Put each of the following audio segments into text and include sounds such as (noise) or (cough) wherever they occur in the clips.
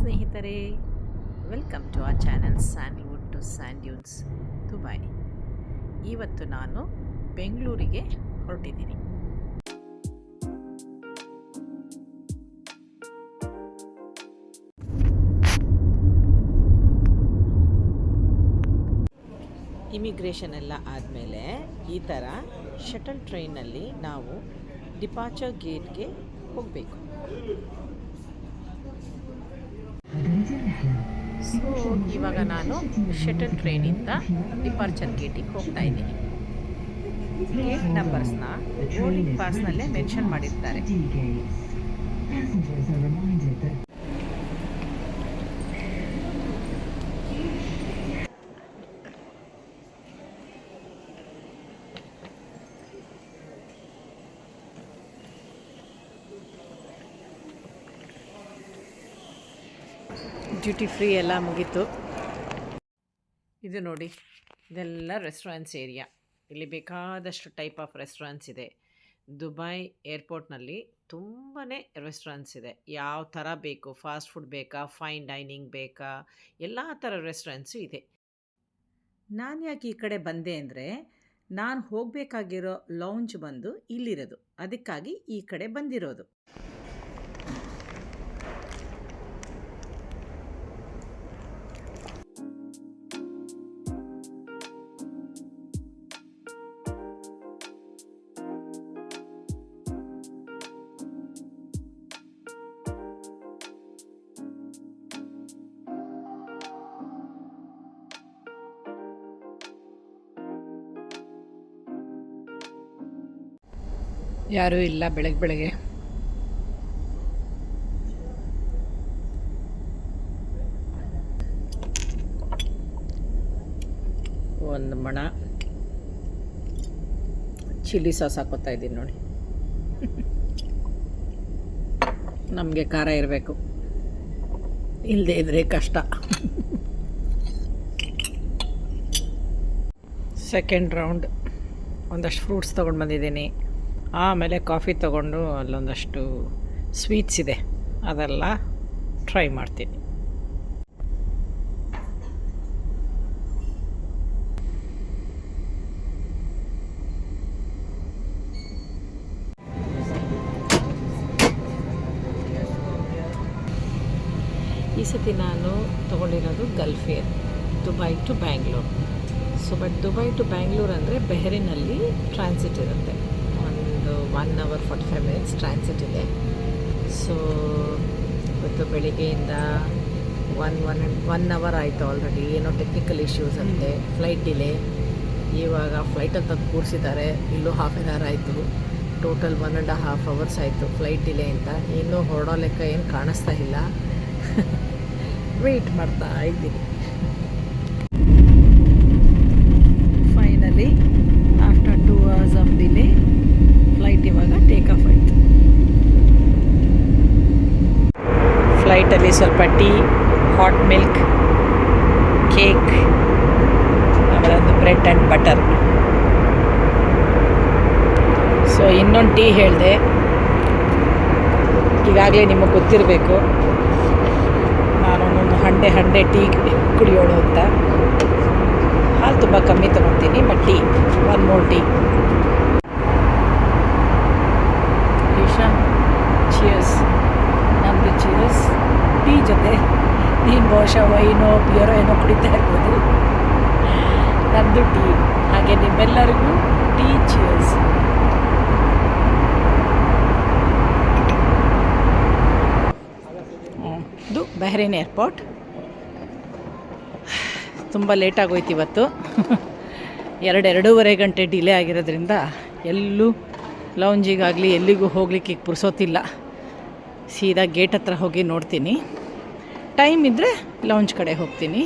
ಸ್ನೇಹಿತರೆ, welcome to ಆ channel Sandalwood to sand dunes Dubai. ಇವತ್ತು ನಾನು ಬೆಂಗಳೂರಿಗೆ ಹೊರಟಿದ್ದೀನಿ. ಇಮಿಗ್ರೇಷನ್ ಎಲ್ಲ ಆದಮೇಲೆ ಈ ಥರ ಶಟಲ್ ಟ್ರೈನಲ್ಲಿ ನಾವು ಡಿಪಾರ್ಚರ್ ಗೇಟ್ಗೆ ಹೋಗಬೇಕು. ಸೊ ಇವಾಗ ನಾನು ಶಟಲ್ ಟ್ರೈನಿಂದ ಡಿಪಾರ್ಚರ್ ಗೇಟಿಗೆ ಹೋಗ್ತಾ ಇದ್ದೀನಿ. ಗೇಟ್ ನಂಬರ್ಸ್ನ ಬೋರ್ಡಿಂಗ್ ಪಾಸ್ನಲ್ಲೇ ಮೆನ್ಷನ್ ಮಾಡಿರ್ತಾರೆ. ಡ್ಯೂಟಿ ಫ್ರೀ ಎಲ್ಲ ಮುಗೀತು. ಇದು ನೋಡಿ, ಇದೆಲ್ಲ ರೆಸ್ಟೋರೆಂಟ್ಸ್ ಏರಿಯಾ ಇಲ್ಲಿ ಬೇಕಾದಷ್ಟು ಟೈಪ್ ಆಫ್ ರೆಸ್ಟೋರೆಂಟ್ಸ್ ಇದೆ. ದುಬೈ ಏರ್ಪೋರ್ಟ್ನಲ್ಲಿ ತುಂಬಾ ರೆಸ್ಟೋರೆಂಟ್ಸ್ ಇದೆ. ಯಾವ ಥರ ಬೇಕು ಫಾಸ್ಟ್ ಫುಡ್ ಬೇಕಾ ಫೈನ್ ಡೈನಿಂಗ್ ಬೇಕಾ, ಎಲ್ಲ ಥರ ರೆಸ್ಟೋರೆಂಟ್ಸು ಇದೆ. ನಾನು ಯಾಕೆ ಈ ಕಡೆ ಬಂದೆ ಅಂದರೆ, ನಾನು ಹೋಗಬೇಕಾಗಿರೋ ಲೌಂಜ್ ಬಂದು ಇಲ್ಲಿರೋದು. ಅದಕ್ಕಾಗಿ ಈ ಕಡೆ ಬಂದಿರೋದು. ಯಾರೂ ಇಲ್ಲ ಬೆಳಗ್ಗೆ ಬೆಳಗ್ಗೆ. ಒಂದು ಮಣ. ಚಿಲ್ಲಿ ಸಾಸ್ ಹಾಕೋತಾ ಇದ್ದೀನಿ ನೋಡಿ. ನಮಗೆ ಖಾರ ಇರಬೇಕು. ಇಲ್ಲದೆ ಇದ್ರೆ ಕಷ್ಟ. ಸೆಕೆಂಡ್ ರೌಂಡ್ ಒಂದಷ್ಟು ಫ್ರೂಟ್ಸ್ ತೊಗೊಂಡು ಬಂದಿದ್ದೀನಿ. ಆಮೇಲೆ ಕಾಫಿ ತಗೊಂಡು ಅಲ್ಲೊಂದಷ್ಟು ಸ್ವೀಟ್ಸ್ ಇದೆ. ಅದೆಲ್ಲ ಟ್ರೈ ಮಾಡ್ತೀನಿ. ಈ ಸತಿ ನಾನು ತಗೊಂಡಿರೋದು Gulf Air Dubai to Bangalore. So but Dubai to Bangalore ಅಂದರೆ ಬೆಹರಿನಲ್ಲಿ ಟ್ರಾನ್ಸಿಟ್ ಇರುತ್ತೆ. ಒಂದು one hour forty five minutes transit ಇದೆ. ಸೊ ಇವತ್ತು ಬೆಳಿಗ್ಗೆಯಿಂದ ಒನ್ ಒನ್ ಒನ್ ಅವರ್ ಆಯಿತು ಆಲ್ರೆಡಿ ಏನೋ ಟೆಕ್ನಿಕಲ್ ಇಶ್ಯೂಸ್ ಅಂತೆ. ಫ್ಲೈಟ್ ಡಿಲೇ ಇವಾಗ ಫ್ಲೈಟಲ್ಲಿ ತಂದು ಕೂರಿಸಿದ್ದಾರೆ. ಇಲ್ಲೂ ಹಾಫ್ ಆನ್ ಅವರ್ ಆಯಿತು. Total one and half hours ಆಯಿತು ಫ್ಲೈಟ್ ಡಿಲೇ ಅಂತ. ಇನ್ನೂ ಹೊರಡೋ ಲೆಕ್ಕ ಏನು ಕಾಣಿಸ್ತಾ ಇಲ್ಲ. (laughs) ವೆಯ್ಟ್ ಮಾಡ್ತಾ ಇದ್ದೀನಿ finally after two hours of delay flight ಇವಾಗ ಟೇಕ್ ಆಫ್ ಆಯಿತು ಫ್ಲೈಟಲ್ಲಿ ಸ್ವಲ್ಪ ಟೀ, ಹಾಟ್ ಮಿಲ್ಕ್, ಕೇಕ್, ಆಮೇಲೆ ಒಂದು ಬ್ರೆಡ್ ಆ್ಯಂಡ್ ಬಟರ್. ಸೊ, ಇನ್ನೊಂದು ಟೀ ಹೇಳಿದೆ. ಈಗಾಗಲೇ ನಿಮಗೆ ಗೊತ್ತಿರಬೇಕು. ನಾನು ಒಂದೊಂದು ಹಂಡೆ ಹಂಡೆ ಟೀ ಕುಡಿಯೋಣ ಅಂತ. ಹಾಲು ತುಂಬ ಕಮ್ಮಿ ತೊಗೊತೀನಿ but tea one more tea ಜೊತೆ ನೀನು ಬಹುಶಃ ವೈನೋ, ಬಿಯರೋ ಏನೋ ಕುಡಿತಾ ಇರ್ಬೋದು. ನಂದು ಟೀ ಹಾಗೆ ನಿಮ್ಮೆಲ್ಲರಿಗೂ ಟೀ ಚಿಯರ್ಸ್ ಇದು ಬೆಹ್ರೇನ್ ಏರ್ಪೋರ್ಟ್ ತುಂಬ ಲೇಟಾಗೋಯ್ತು ಇವತ್ತು. ಎರಡು ಎರಡೂವರೆ ಗಂಟೆ ಡಿಲೇ ಆಗಿರೋದ್ರಿಂದ ಎಲ್ಲೂ ಲೌಂಜಿಗಾಗಲಿ ಎಲ್ಲಿಗೂ ಹೋಗ್ಲಿಕ್ಕೆ ಪುರ್ಸೋತಿಲ್ಲ ಸೀದಾ ಗೇಟ್ ಹತ್ರ ಹೋಗಿ ನೋಡ್ತೀನಿ. ಟೈಮ್ ಇದ್ದರೆ ಲೌಂಜ್ ಕಡೆ ಹೋಗ್ತೀನಿ.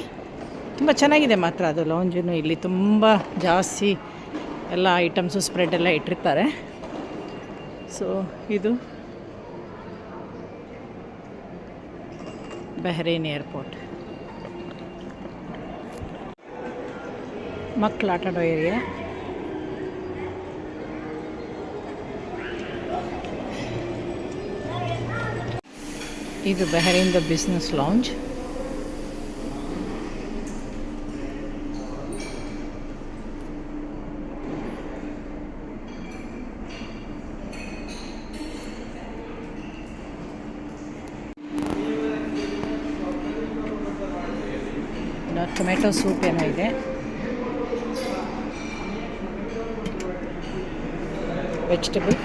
ತುಂಬ ಚೆನ್ನಾಗಿದೆ ಮಾತ್ರ ಅದು ಲೌಂಜನ್ನು ಇಲ್ಲಿ ತುಂಬ ಜಾಸ್ತಿ ಎಲ್ಲ ಐಟಮ್ಸು ಸ್ಪ್ರೆಡ್ ಎಲ್ಲ ಇಟ್ಟಿರ್ತಾರೆ. ಸೊ ಇದು ಬೆಹ್ರೇನ್ ಏರ್ಪೋರ್ಟ್ ಮಕ್ಕಳು ಆಟಾಡೋ ಏರಿಯಾ ಇದು Bahrain the business lounge tomato soup ಏನೋ ಇದೆ. ವೆಜಿಟೇಬಲ್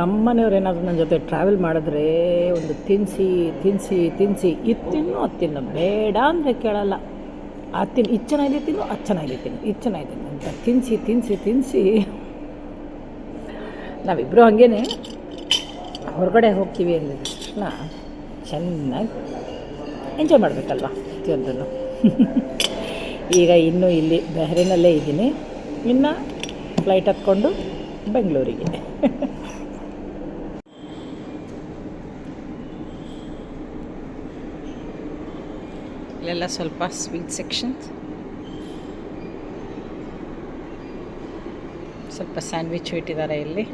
ನಮ್ಮನೆಯವ್ರು ಏನಾದರೂ ನನ್ನ ಜೊತೆ ಟ್ರಾವೆಲ್ ಮಾಡಿದ್ರೆ ಒಂದು ತಿನ್ನಿಸಿ ತಿನ್ನಿಸಿ ತಿನ್ನಿಸಿ ಇದು ತಿನ್ನು, ಅದು ತಿನ್ನು. ಬೇಡ ಅಂದರೆ ಕೇಳಲ್ಲ. ಅದು ತಿನ್ನು ಇದು ಚೆನ್ನಾಗಿದೆ ತಿನ್ನು, ಅದು ಚೆನ್ನಾಗಿದೆ ತಿನ್ನು. ಇದು ಚೆನ್ನಾಗಿದೆ ತಿನ್ನು ಅಂತ ತಿನ್ನಿಸಿ ತಿನ್ನಿಸಿ ತಿನ್ನಿಸಿ ನಾವಿಬ್ಬರು ಹಾಗೇನೆ ಹೊರಗಡೆ ಹೋಗ್ತೀವಿ ಅಂದ ತಕ್ಷಣ ಚೆನ್ನಾಗಿ ಎಂಜಾಯ್ ಮಾಡಬೇಕಲ್ವಾ ಪ್ರತಿಯೊಂದನ್ನು? ಈಗ ಇನ್ನೂ ಇಲ್ಲಿ ಬೆಹರಿನಲ್ಲೇ ಇದ್ದೀನಿ. ಇನ್ನು ಫ್ಲೈಟ್ ಹತ್ಕೊಂಡು ಬೆಂಗಳೂರಿಗೆ ಇಲ್ಲೆಲ್ಲ ಸ್ವಲ್ಪ ಸ್ವೀಟ್ ಸೆಕ್ಷನ್ಸ್ ಸ್ವಲ್ಪ ಸ್ಯಾಂಡ್ವಿಚ್ ಇಟ್ಟಿದ್ದಾರೆ ಇಲ್ಲಿ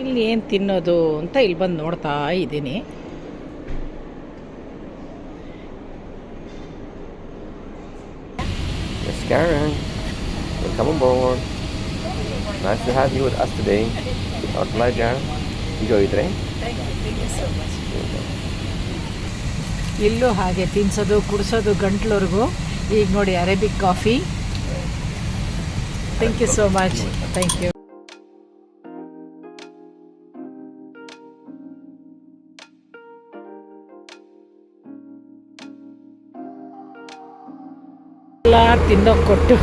ಇಲ್ಲಿ ಏನು ತಿನ್ನೋದು ಅಂತ ಇಲ್ಲಿ ಬಂದು ನೋಡ್ತಾ ಇದ್ದೀನಿ Karen, welcome on board. Nice to have you with us today. Our pleasure. Train. ಇಲ್ಲೂ ಹಾಗೆ ತಿನ್ಸೋದು ಕುಡಿಸೋದು ಗಂಟ್ಲವರೆಗೂ ಈಗ ನೋಡಿ Arabic coffee thank you so much thank you ಎಲ್ಲ ತಿನ್ನೋಕೆ ಕೊಟ್ಟು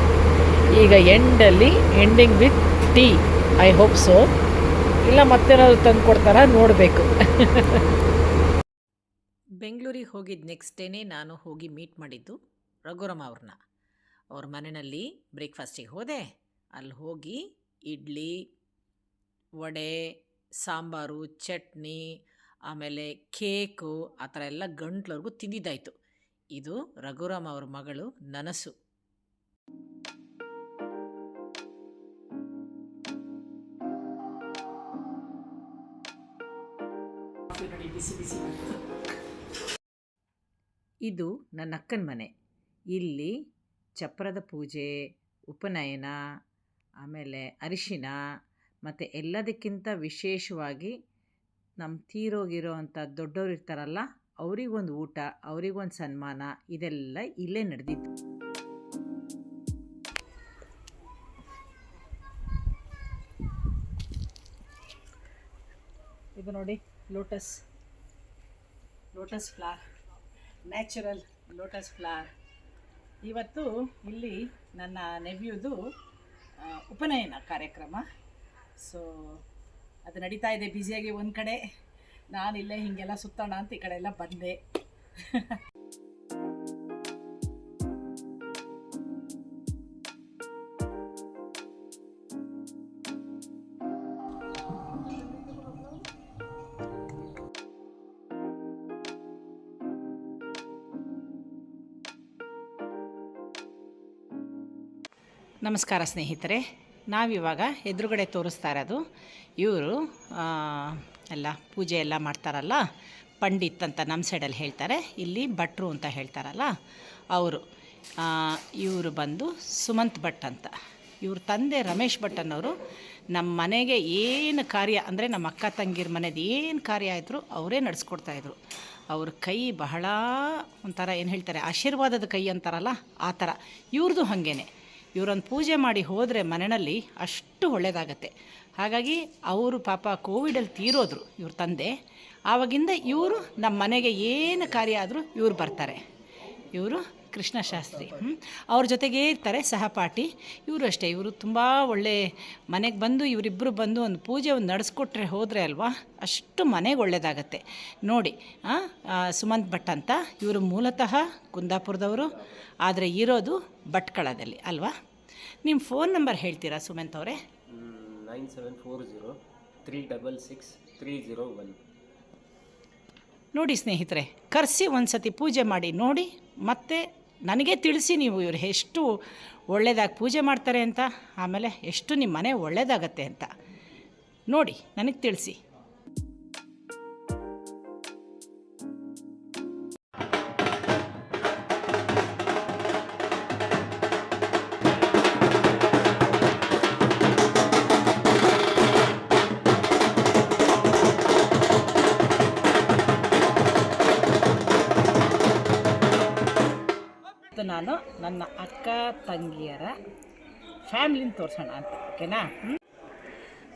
ಈಗ ಎಂಡಲ್ಲಿ ending with tea I hope so ಇಲ್ಲ, ಮತ್ತೇನಾದ್ರು ತಂದು ಕೊಡ್ತಾರ? ನೋಡಬೇಕು. ಬೆಂಗಳೂರಿಗೆ ಹೋಗಿದ್ದ ನೆಕ್ಸ್ಟ್ ಡೇನೇ ನಾನು ಹೋಗಿ ಮೀಟ್ ಮಾಡಿದ್ದು ರಘುರಾಮ್ ಅವ್ರನ್ನ. ಅವ್ರ ಮನೆಯಲ್ಲಿ ಬ್ರೇಕ್ಫಾಸ್ಟಿಗೆ ಹೋದೆ. ಅಲ್ಲಿ ಹೋಗಿ ಇಡ್ಲಿ, ವಡೆ, ಸಾಂಬಾರು, ಚಟ್ನಿ, ಆಮೇಲೆ ಕೇಕು, ಆ ಥರ ಎಲ್ಲ ಗಂಟ್ಲವರೆಗೂ ತಿಂದಿದ್ದಾಯಿತು. ಇದು ರಘುರಾಮ್ ಅವ್ರ ಮಗಳು, ನನಸು. ಇದು ನನ್ನ ಅಕ್ಕನ ಮನೆ. ಇಲ್ಲಿ ಚಪ್ರದ ಪೂಜೆ, ಉಪನಯನ, ಆಮೇಲೆ ಅರಿಶಿನ ಮತ್ತು ಎಲ್ಲದಕ್ಕಿಂತ ವಿಶೇಷವಾಗಿ ನಮ್ಮ ತೀರೋಗಿರೋ ಅಂಥ ದೊಡ್ಡವ್ರು ಇರ್ತಾರಲ್ಲ, ಅವರಿಗೊಂದು ಊಟ, ಅವರಿಗೊಂದು ಸನ್ಮಾನ, ಇದೆಲ್ಲ ಇಲ್ಲೇ ನಡೆದಿತ್ತು. ಇದು ನೋಡಿ lotus. Lotus flower natural lotus flower ಇವತ್ತು ಇಲ್ಲಿ ನನ್ನ ನೆವ್ಯೂದು ಉಪನಯನ ಕಾರ್ಯಕ್ರಮ. ಸೊ ಅದು ನಡೀತಾ ಇದೆ ಬ್ಯುಸಿಯಾಗಿ ಒಂದು ಕಡೆ. ನಾನಿಲ್ಲೇ ಹೀಗೆಲ್ಲ ಸುತ್ತೋಣ ಅಂತ ಈ ಕಡೆ ಎಲ್ಲ ಬಂದೆ. (laughs) ನಮಸ್ಕಾರ ಸ್ನೇಹಿತರೆ, ನಾವಿವಾಗ ಎದುರುಗಡೆ ತೋರಿಸ್ತಾ ಇರೋದು ಇವರು ಎಲ್ಲ ಪೂಜೆ ಎಲ್ಲ ಮಾಡ್ತಾರಲ್ಲ, ಪಂಡಿತ್ ಅಂತ ನಮ್ಮ ಸೈಡಲ್ಲಿ ಹೇಳ್ತಾರೆ, ಇಲ್ಲಿ ಭಟ್ರು ಅಂತ ಹೇಳ್ತಾರಲ್ಲ ಅವರು. ಇವರು ಬಂದು ಸುಮಂತ್ ಭಟ್ ಅಂತ. ಇವ್ರ ತಂದೆ ರಮೇಶ್ ಭಟ್ ಅನ್ನೋರು ನಮ್ಮ ಮನೆಗೆ ಏನು ಕಾರ್ಯ, ಅಂದರೆ ನಮ್ಮ ಅಕ್ಕ ತಂಗಿರ ಮನೆದು ಏನು ಕಾರ್ಯ ಆಯಿತು ಅವರೇ ನಡೆಸ್ಕೊಡ್ತಾಯಿದ್ರು ಅವ್ರ ಕೈ ಬಹಳ ಒಂಥರ ಏನು ಹೇಳ್ತಾರೆ, ಆಶೀರ್ವಾದದ ಕೈ ಅಂತಾರಲ್ಲ, ಆ ಥರ. ಇವ್ರದ್ದು ಹಾಗೇನೆ. ಇವರೊಂದು ಪೂಜೆ ಮಾಡಿ ಹೋದರೆ ಮನೆಯಲ್ಲಿ ಅಷ್ಟು ಒಳ್ಳೆಯದಾಗತ್ತೆ ಹಾಗಾಗಿ ಅವರು ಪಾಪ ಕೋವಿಡಲ್ಲಿ ತೀರೋದ್ರು ಇವ್ರ ತಂದೆ. ಆವಾಗಿಂದ ಇವರು ನಮ್ಮ ಮನೆಗೆ ಏನು ಕಾರ್ಯ ಆದರೂ ಇವ್ರು ಬರ್ತಾರೆ. ಇವರು ಕೃಷ್ಣಶಾಸ್ತ್ರಿ. ಶಾಸ್ತ್ರಿ ಅವ್ರ ಜೊತೆಗೇ ಇರ್ತಾರೆ ಸಹಪಾಠಿ. ಇವರು ಅಷ್ಟೇ ಇವರು ತುಂಬ ಒಳ್ಳೆ ಮನೆಗೆ ಬಂದು ಇವರಿಬ್ಬರು ಬಂದು ಒಂದು ಪೂಜೆ ಒಂದು ನಡೆಸ್ಕೊಟ್ರೆ ಹೋದರೆ ಅಲ್ವಾ? ಅಷ್ಟು ಮನೆಗೆ ಒಳ್ಳೆಯದಾಗತ್ತೆ ನೋಡಿ ಸುಮಂತ್ ಭಟ್ ಅಂತ ಇವರು ಮೂಲತಃ ಕುಂದಾಪುರದವರು ಆದರೆ ಇರೋದು ಭಟ್ಕಳದಲ್ಲಿ ಅಲ್ವಾ? ನಿಮ್ಮ ಫೋನ್ ನಂಬರ್ ಹೇಳ್ತೀರಾ ಸುಮಂತ್ ಅವರೇ? Nine seven four zero three double six three zero one. ನೋಡಿ ಸ್ನೇಹಿತರೆ ಕರೆಸಿ ಒಂದು ಸತಿ ಪೂಜೆ ಮಾಡಿ ನೋಡಿ ಮತ್ತೆ ನನಗೆ ತಿಳಿಸಿ ನೀವು ಇವರು ಎಷ್ಟು ಒಳ್ಳೆಯದಾಗಿ ಪೂಜೆ ಮಾಡ್ತಾರೆ ಅಂತ, ಆಮೇಲೆ ಎಷ್ಟು ನಿಮ್ಮ ಮನೆ ಒಳ್ಳೆಯದಾಗತ್ತೆ ಅಂತ. ನೋಡಿ, ನನಗೆ ತಿಳಿಸಿ. ನನ್ನ ಅಕ್ಕ ತಂಗಿಯರ ಫ್ಯಾಮ್ಲಿನ ತೋರಿಸೋಣ ಅಂತ ಓಕೆನಾ?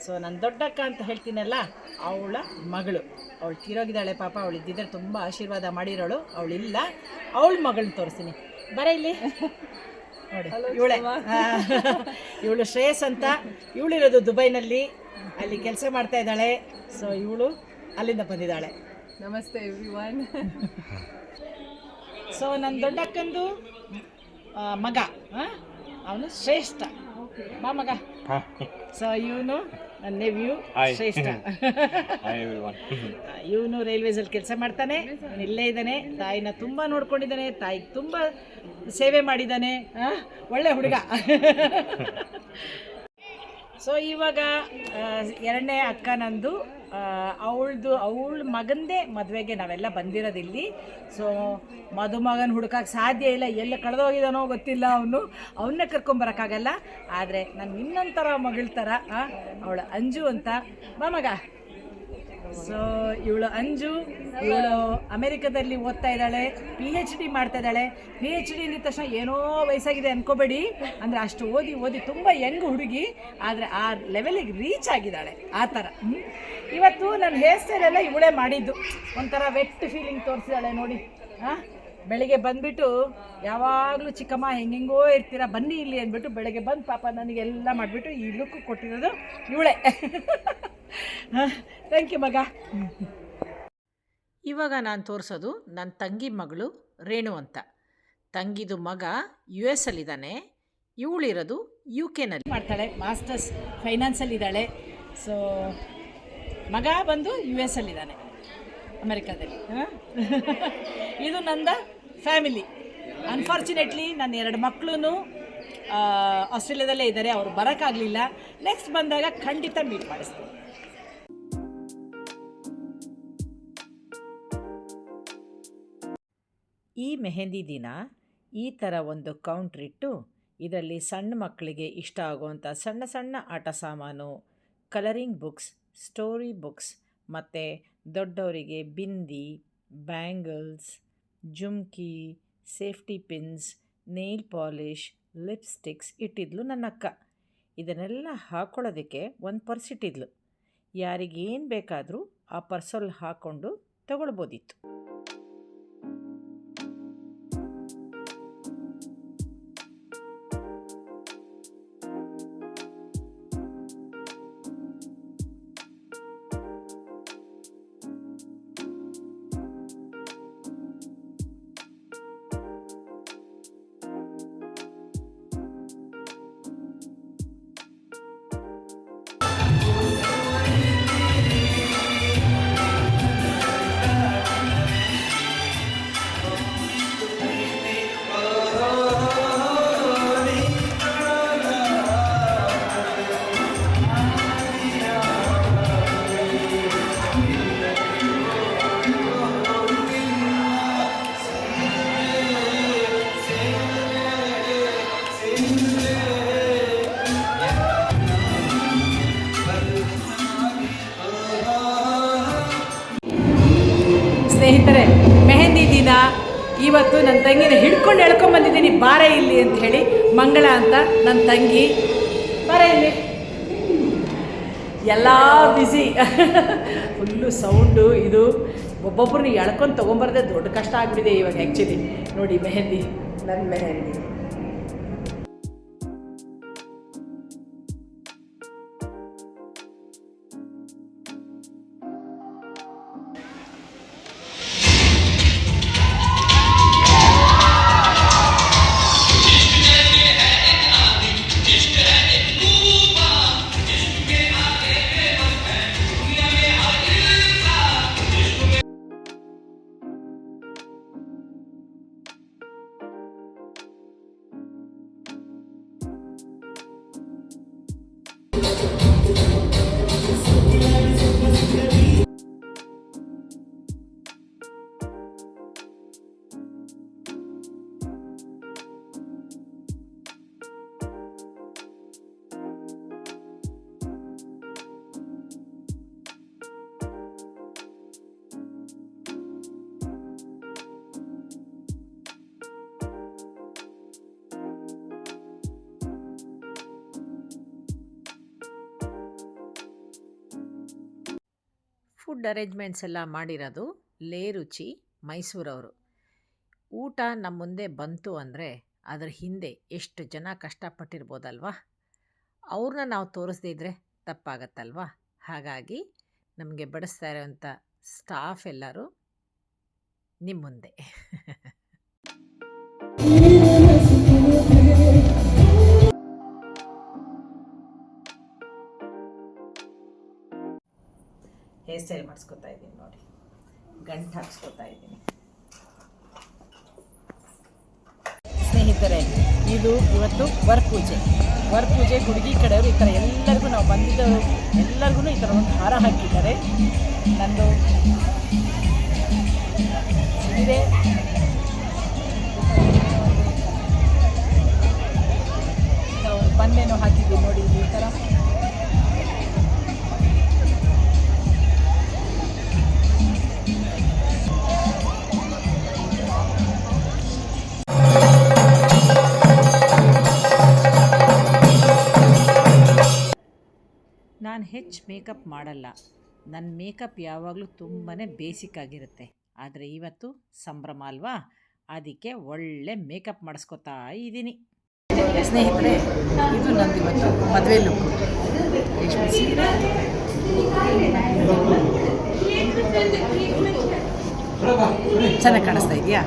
ಸೊ ನನ್ನ ದೊಡ್ಡಕ್ಕ ಅಂತ ಹೇಳ್ತೀನಲ್ಲ ಅವಳ ಮಗಳು. ಅವಳು ತೀರೋಗಿದ್ದಾಳೆ ಪಾಪ ಅವಳು ಇದ್ದಿದ್ರೆ ತುಂಬ ಆಶೀರ್ವಾದ ಮಾಡಿರೋಳು. ಇಲ್ಲ ಅವಳ ಮಗಳನ್ನ ತೋರಿಸ್ತೀನಿ. ಬರ ಇಲ್ಲಿ? ನೋಡಿ ಇವಳೆ. ಇವಳು ಶ್ರೇಯಸ್ ಅಂತ. ಇವಳಿರೋದು ದುಬೈನಲ್ಲಿ. ಅಲ್ಲಿ ಕೆಲಸ ಮಾಡ್ತಾ ಇದ್ದಾಳೆ. ಸೊ ಇವಳು ಅಲ್ಲಿಂದ ಬಂದಿದ್ದಾಳೆ. ನಮಸ್ತೆ ಎವ್ರಿವನ್ ಸೊ ನನ್ನ ದೊಡ್ಡಕ್ಕಂದು ಮಗ. ಅವನು ಶ್ರೇಷ್ಠ. ಬಾ ಮಗ. ಸೊ ಇವನು ನನ್ನ ನೆವ್ಯೂ ಶ್ರೇಷ್ಠ. ಇವನು ರೈಲ್ವೇಸಲ್ಲಿ ಕೆಲಸ ಮಾಡ್ತಾನೆ. ಇಲ್ಲೇ ಇದ್ದಾನೆ. ತಾಯಿನ ತುಂಬ ನೋಡ್ಕೊಂಡಿದ್ದಾನೆ. ತಾಯಿಗೆ ತುಂಬ ಸೇವೆ ಮಾಡಿದ್ದಾನೆ. ಆ, ಒಳ್ಳೆ ಹುಡುಗ. ಸೊ ಇವಾಗ ಎರಡನೇ ಅಕ್ಕ ನಂದು. ಅವಳದು, ಅವಳ ಮಗಂದೇ ಮದುವೆಗೆ ನಾವೆಲ್ಲ ಬಂದಿರೋದಿಲ್ಲಿ. ಸೊ ಮದುಮಗನ ಹುಡುಕಕ್ಕೆ ಸಾಧ್ಯ ಇಲ್ಲ, ಎಲ್ಲ ಕಳೆದೋಗಿದಾನೋ ಗೊತ್ತಿಲ್ಲ ಅವನು. ಅವನ್ನ ಕರ್ಕೊಂಬರೋಕ್ಕಾಗಲ್ಲ ಆದರೆ ನನ್ನ ಇನ್ನೊಂಥರ ಮಗಳ ಥರ ಅವಳು ಅಂಜು ಅಂತ. ಬಾ ಮಗ. ಸೊ ಇವಳು ಅಂಜು, ಇವಳು ಅಮೆರಿಕದಲ್ಲಿ ಓದ್ತಾ ಇದ್ದಾಳೆ ಪಿ ಎಚ್ ಡಿ ಮಾಡ್ತಾ ಇದ್ದಾಳೆ. ಪಿ ಎಚ್ ಡಿ ಅಂದಿದ ತಕ್ಷಣ ಏನೋ ವಯಸ್ಸಾಗಿದೆ ಅನ್ಕೋಬೇಡಿ. ಅಂದರೆ ಅಷ್ಟು ಓದಿ ಓದಿ ತುಂಬ ಯಂಗ್ ಹುಡುಗಿ, ಆದರೆ ಆ ಲೆವೆಲಿಗೆ ರೀಚ್ ಆಗಿದ್ದಾಳೆ. ಆ ಥರ. ಇವತ್ತು ನನ್ನ ಹೇರ್ ಸ್ಟೈಲ್ ಎಲ್ಲ ಇವಳೇ ಮಾಡಿದ್ದು. ಒಂಥರ ವೆಟ್ ಫೀಲಿಂಗ್ ತೋರಿಸಿದಾಳೆ ನೋಡಿ. ಹಾಂ ಬೆಳಿಗ್ಗೆ ಬಂದ್ಬಿಟ್ಟು ಯಾವಾಗಲೂ ಚಿಕ್ಕಮ್ಮ ಹೆಂಗೆಂಗೋ ಇರ್ತೀರ ಬನ್ನಿ ಇಲ್ಲಿ ಅಂದ್ಬಿಟ್ಟು ಬೆಳಗ್ಗೆ ಬಂದು ಪಾಪ ನನಗೆಲ್ಲ ಮಾಡಿಬಿಟ್ಟು ಈ ಲುಕ್ ಕೊಟ್ಟಿರೋದು ಇವಳೆ. ಥ್ಯಾಂಕ್ ಯು ಮಗ. ಇವಾಗ ನಾನು ತೋರಿಸೋದು ನನ್ನ ತಂಗಿ ಮಗಳು ರೇಣು ಅಂತ. ತಂಗಿದು ಮಗ ಯು ಎಸ್ ಅಲ್ಲಿದ್ದಾನೆ ಇವಳಿರೋದು ಯು ಕೆನಲ್ಲಿ ಮಾಡ್ತಾಳೆ ಮಾಸ್ಟರ್ಸ್ ಫೈನಾನ್ಸಲ್ಲಿದ್ದಾಳೆ ಸೊ ಮಗ ಬಂದು ಯು ಎಸ್ ಅಲ್ಲಿದ್ದಾನೆ ಅಮೆರಿಕಾದಲ್ಲಿ. ಇದು ನಂದ ಫ್ಯಾಮಿಲಿ. ಅನ್ಫಾರ್ಚುನೇಟ್ಲಿ ನನ್ನ ಎರಡು ಮಕ್ಕಳು ಆಸ್ಟ್ರೇಲಿಯಾದಲ್ಲೇ ಇದ್ದಾರೆ. ಅವರು ಬರೋಕ್ಕಾಗಲಿಲ್ಲ. ನೆಕ್ಸ್ಟ್ ಬಂದಾಗ ಖಂಡಿತ ಮೀಟ್ ಮಾಡಿಸ್ತೀನಿ. ಈ ಮೆಹಂದಿ ದಿನ ಈ ಥರ ಒಂದು ಕೌಂಟ್ರಿಟ್ಟು ಇದರಲ್ಲಿ ಸಣ್ಣ ಮಕ್ಕಳಿಗೆ ಇಷ್ಟ ಆಗುವಂಥ ಸಣ್ಣ ಸಣ್ಣ ಆಟ ಸಾಮಾನು ಕಲರಿಂಗ್ ಬುಕ್ಸ್ ಸ್ಟೋರಿ ಬುಕ್ಸ್ ಮತ್ತು ದೊಡ್ಡವರಿಗೆ bindi bangles jhumki, safety pins, nail polish lipsticks ಇಟ್ಟಿದ್ಲು ನನ್ನ ಅಕ್ಕ ಇದನ್ನೆಲ್ಲ ಹಾಕ್ಕೊಳ್ಳೋದಕ್ಕೆ ಒಂದು ಪರ್ಸ್ ಇಟ್ಟಿದ್ಲು. ಯಾರಿಗೇನು ಬೇಕಾದರೂ ಆ ಪರ್ಸಲ್ಲಿ ಹಾಕ್ಕೊಂಡು ತಗೊಳ್ಬೋದಿತ್ತು. ತಂಗಿನ ಹಿಡ್ಕೊಂಡು ಎಳ್ಕೊಂಬಂದಿದ್ದೀನಿ ಬಾರ ಇಲ್ಲಿ ಅಂತ ಹೇಳಿ ಮಂಗಳ ಅಂತ ನನ್ನ ತಂಗಿ. ಬಾರ ಇಲ್ಲಿ. ಎಲ್ಲ ಬ್ಯುಸಿ ಫುಲ್ಲು ಸೌಂಡು ಇದು. ಒಬ್ಬೊಬ್ಬರನ್ನ ಎಳ್ಕೊಂಡು ತೊಗೊಂಬರದೆ ದೊಡ್ಡ ಕಷ್ಟ ಆಗ್ಬಿಟ್ಟಿದೆ ಇವಾಗ ಆ್ಯಕ್ಚುಲಿ ನೋಡಿ, ಮೆಹಂದಿ. ನನ್ನ ಮೆಹಂದಿ. ಫುಡ್ ಅರೇಂಜ್ಮೆಂಟ್ಸ್ ಎಲ್ಲ ಮಾಡಿರೋದು ಲೇ ರುಚಿ, ಮೈಸೂರವರು. ಊಟ ನಮ್ಮ ಮುಂದೆ ಬಂತು ಅಂದರೆ ಅದರ ಹಿಂದೆ ಎಷ್ಟು ಜನ ಕಷ್ಟಪಟ್ಟಿರ್ಬೋದಲ್ವಾ? ಅವ್ರನ್ನ ನಾವು ತೋರಿಸ್ದೇ ಇದ್ದರೆ ತಪ್ಪಾಗತ್ತಲ್ವಾ? ಹಾಗಾಗಿ ನಮಗೆ ಬಡಿಸ್ತಾ ಇರೋವಂಥ ಸ್ಟಾಫ್ ಎಲ್ಲರೂ ನಿಮ್ಮ ಮುಂದೆ. ಹೇರ್ ಸ್ಟೈಲ್ ಮಾಡಿಸ್ಕೊತಾ ಇದ್ದೀನಿ ನೋಡಿ. ಗಂಟು ಹಾಕ್ಸ್ಕೊತಾ ಇದ್ದೀನಿ. ಸ್ನೇಹಿತರೆ, ಇದು ಇವತ್ತು ವರ್ ಪೂಜೆ. ವರ್ ಪೂಜೆ ಹುಡುಗಿ ಕಡೆಯವರು ಈ ಥರ ಎಲ್ಲರಿಗೂ ನಾವು ಬಂದಿದ್ದವರು ಎಲ್ಲರಿಗೂ ಈ ಥರ ಒಂದು ಹಾರ ಹಾಕಿದ್ದಾರೆ. ನಂದು ಸೀರೆ ನಾವು ಬನ್ನೇನೋ ನೋಡಿ ಈ ಥರ ನಾನು ಹೆಚ್ಚು ಮೇಕಪ್ ಮಾಡಲ್ಲ. ನನ್ನ ಮೇಕಪ್ ಯಾವಾಗಲೂ ತುಂಬಾ ಬೇಸಿಕ್ ಆಗಿರುತ್ತೆ. ಆದರೆ ಇವತ್ತು ಸಂಭ್ರಮ ಅಲ್ವಾ? ಅದಕ್ಕೆ ಒಳ್ಳೆ ಮೇಕಪ್ ಮಾಡಿಸ್ಕೊತಾ ಇದ್ದೀನಿ. ಸ್ನೇಹಿತರೆ, ಇದು ನಂದು ಇವತ್ತು ಮದುವೆ ಲುಕ್ಕು ರೇಷ್ಮೆ ಸೀರೆ? ಚೆನ್ನಾಗಿ ಕಾಣಿಸ್ತಾ ಇದೆಯಾ?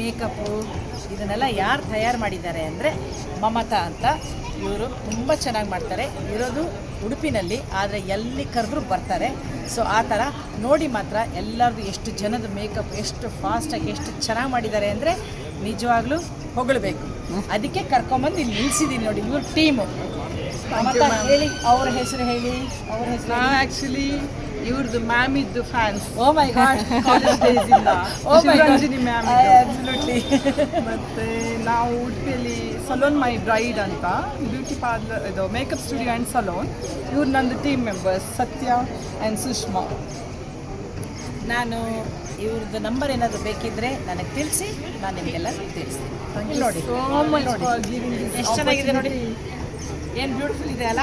ಮೇಕಪ್ಪು ಇದನ್ನೆಲ್ಲ ಯಾರು ತಯಾರು ಮಾಡಿದ್ದಾರೆ ಅಂದರೆ ಮಮತಾ ಅಂತ ಇವರು ತುಂಬ ಚೆನ್ನಾಗಿ ಮಾಡ್ತಾರೆ. ಇರೋದು ಉಡುಪಿನಲ್ಲಿ ಆದರೆ ಎಲ್ಲಿ ಕರೆದ್ರೂ ಬರ್ತಾರೆ. ಸೊ ಆ ಥರ ನೋಡಿ ಮಾತ್ರ ಎಲ್ಲರದು ಎಷ್ಟು ಜನದ ಮೇಕಪ್ ಎಷ್ಟು ಫಾಸ್ಟಾಗಿ ಎಷ್ಟು ಚೆನ್ನಾಗಿ ಮಾಡಿದ್ದಾರೆ ಅಂದರೆ ನಿಜವಾಗ್ಲೂ ಹೊಗಳಬೇಕು. ಅದಕ್ಕೆ ಕರ್ಕೊಂಬಂದು ಇಲ್ಲಿ ನಿಲ್ಸಿದ್ದೀನಿ ನೋಡಿ ಇವ್ರ ಟೀಮು ಹೇಳಿ ಅವ್ರ ಹೆಸರು ಹೇಳಿ ಅವ್ರ ಹೆಸರು ಆ್ಯಕ್ಚುಲಿ ಇವ್ರದ್ದು ಮ್ಯಾಮ್ ಇದ್ದು fans oh my god college ಡೇಸಿಂದ oh my Shivaranjani ma'am absolutely (laughs) ಮತ್ತೆ ನಾವು ಉಡುಪಿಯಲ್ಲಿ ಸಲೂನ್ ಮೈ ಬ್ರೈಡ್ ಅಂತ ಬ್ಯೂಟಿ ಪಾರ್ಲರ್ ಇದು ಮೇಕಪ್ ಸ್ಟುಡಿಯೋ ಆ್ಯಂಡ್ ಸಲೂನ್ ಇವ್ರು ನಂದು team members Satya and Sushma. ನಾನು ಇವ್ರದ್ದು ನಂಬರ್ ಏನಾದರೂ ಬೇಕಿದ್ರೆ ನನಗೆ ತಿಳಿಸಿ ನಾನು ನಿಮಗೆಲ್ಲ ತಿಳಿಸ್ತೀನಿ. ನೋಡಿ. ಎಷ್ಟು ಚೆನ್ನಾಗಿದೆ ನೋಡಿ. ಏನು ಬ್ಯೂಟಿಫುಲ್ ಇದೆ ಅಲ್ಲ?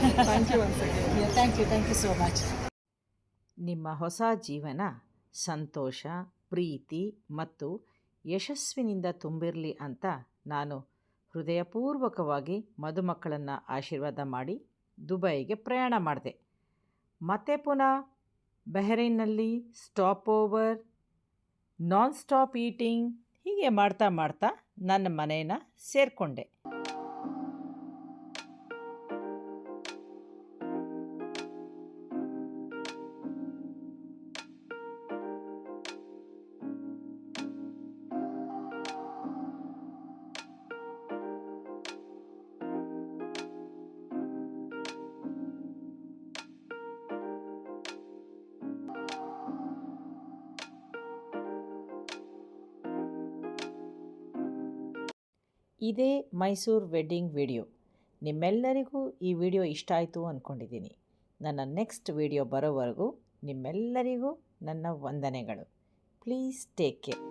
Thank you thank you thank you so much ನಿಮ್ಮ ಹೊಸ ಜೀವನ ಸಂತೋಷ, ಪ್ರೀತಿ ಮತ್ತು ಯಶಸ್ವಿನಿಂದ ತುಂಬಿರಲಿ ಅಂತ ನಾನು ಹೃದಯಪೂರ್ವಕವಾಗಿ ಮದುಮಕ್ಕಳನ್ನು ಆಶೀರ್ವಾದ ಮಾಡಿ ದುಬೈಗೆ ಪ್ರಯಾಣ ಮಾಡಿದೆ. ಮತ್ತೆ ಪುನಃ ಬೆಹರೈನ್ನಲ್ಲಿ stop over non stop eating ಹೀಗೆ ಮಾಡ್ತಾ ಮಾಡ್ತಾ ನನ್ನ ಮನೆಯನ್ನು ಸೇರಿಕೊಂಡೆ. ಇದೇ ಮೈಸೂರು ವೆಡ್ಡಿಂಗ್ ವಿಡಿಯೋ. ನಿಮ್ಮೆಲ್ಲರಿಗೂ ಈ ವಿಡಿಯೋ ಇಷ್ಟ ಆಯಿತು ಅಂದ್ಕೊಂಡಿದ್ದೀನಿ ನನ್ನ ನೆಕ್ಸ್ಟ್ ವಿಡಿಯೋ ಬರೋವರೆಗೂ ನಿಮ್ಮೆಲ್ಲರಿಗೂ ನನ್ನ ವಂದನೆಗಳು. Please take care.